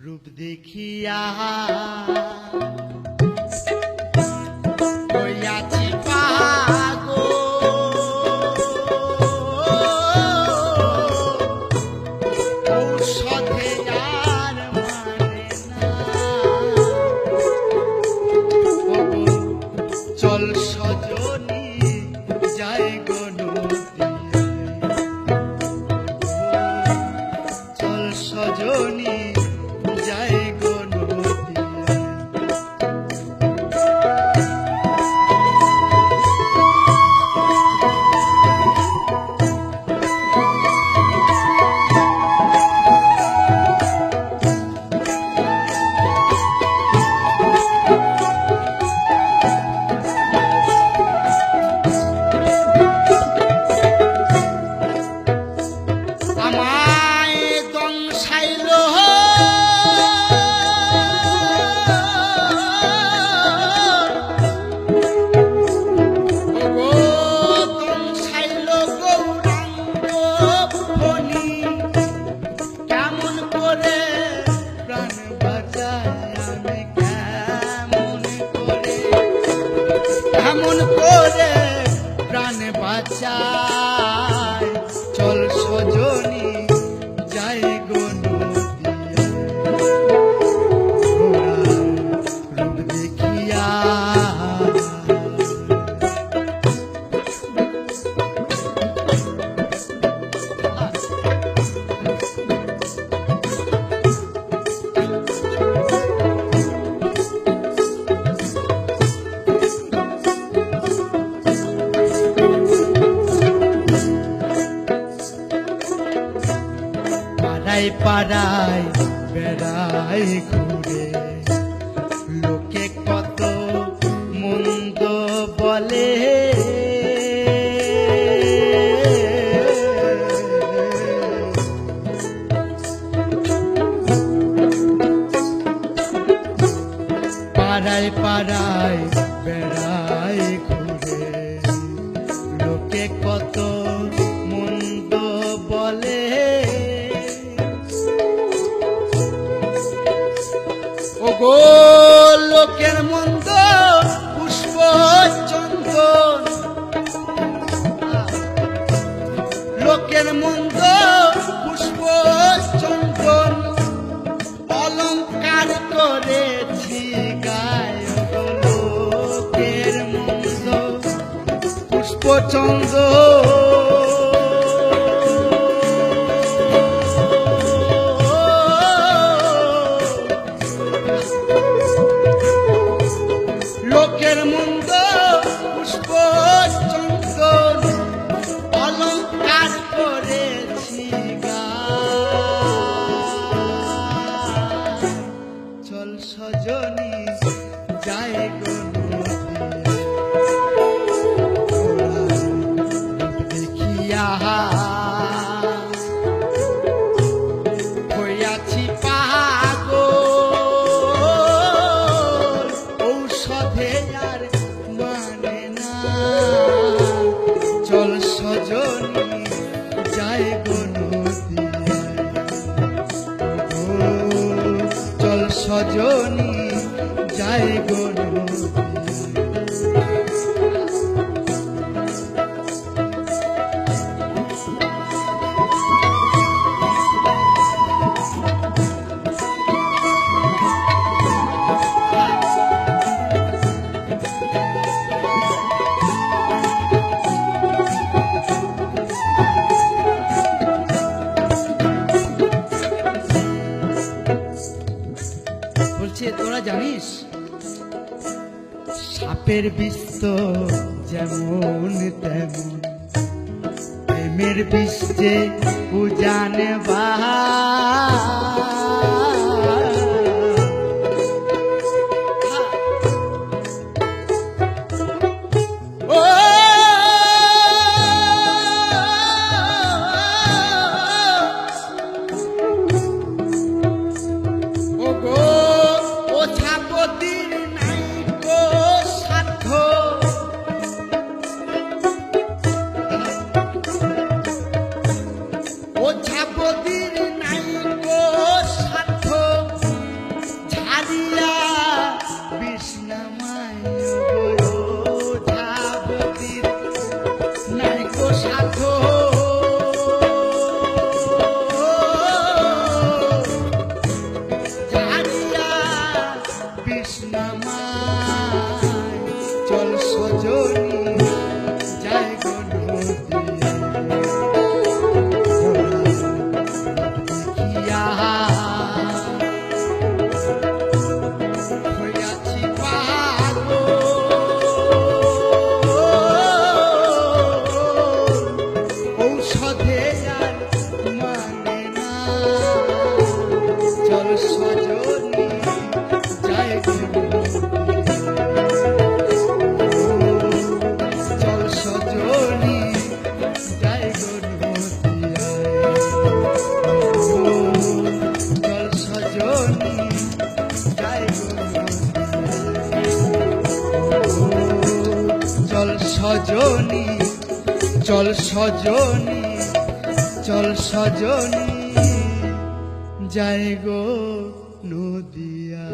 রূপ দেখিয়া চল সজনী যাই গো চল সজনী পাড়ায় বেড়াই ঘুরে। লোকে কত মন্দ বলে। পাড়ায় পাড়ায় বেড়াই ঘুরে। লোকে কত ওগো লোকের মন্দ পুষ্প চন্দন। লোকের মন্দ পুষ্প চন্দন। অলঙ্কার করেছি গায় লোকের মন্দ পুষ্পচন্দ্র লোকের হইয়াছি পাগল ঔষধে মানে সজনী যাই গো নদীয়ায়। চল সজনী যাই গো তোরা জানিস? সাপের তো যেমন তেমন প্রেমের যে উজানে বাহা সজনী চল সজনী চল সজনী যাই গো নদিয়া।